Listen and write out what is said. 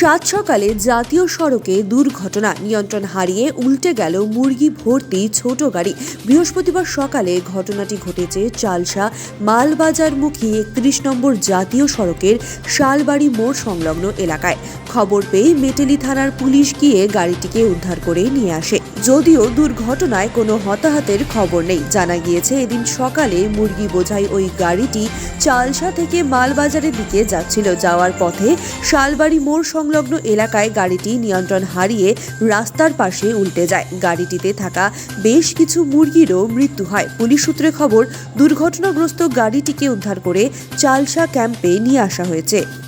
সাত সকালে জাতীয় সড়কে দুর্ঘটনা, নিয়ন্ত্রণ হারিয়ে উল্টে গেল মুরগি ভর্তি ছোট গাড়ি। বৃহস্পতিবার সকালে ঘটনাটি ঘটেছে চালসা মালবাজারমুখী একত্রিশ নম্বর জাতীয় সড়কের শালবাড়ি মোড় সংলগ্ন এলাকায়। খবর পেয়ে মেটেলি থানার পুলিশ গিয়ে গাড়িটিকে উদ্ধার করে নিয়ে আসে। যদিও দুর্ঘটনায় কোনো হতাহতের খবর নেই। জানা গিয়েছে, এদিন সকালে মুরগি বোঝাই ওই গাড়িটি চালসা থেকে মালবাজারের দিকে যাচ্ছিল। যাওয়ার পথে শালবাড়ি মোড় এলাকায় গাড়িটি নিয়ন্ত্রণ হারিয়ে রাস্তার পাশে উল্টে যায়। গাড়িটিতে থাকা বেশ কিছু মুরগিরও মৃত্যু হয়। পুলিশ সূত্রে খবর, দুর্ঘটনাগ্রস্ত গাড়িটিকে উদ্ধার করে চালসা ক্যাম্পে নিয়ে আসা হয়েছে।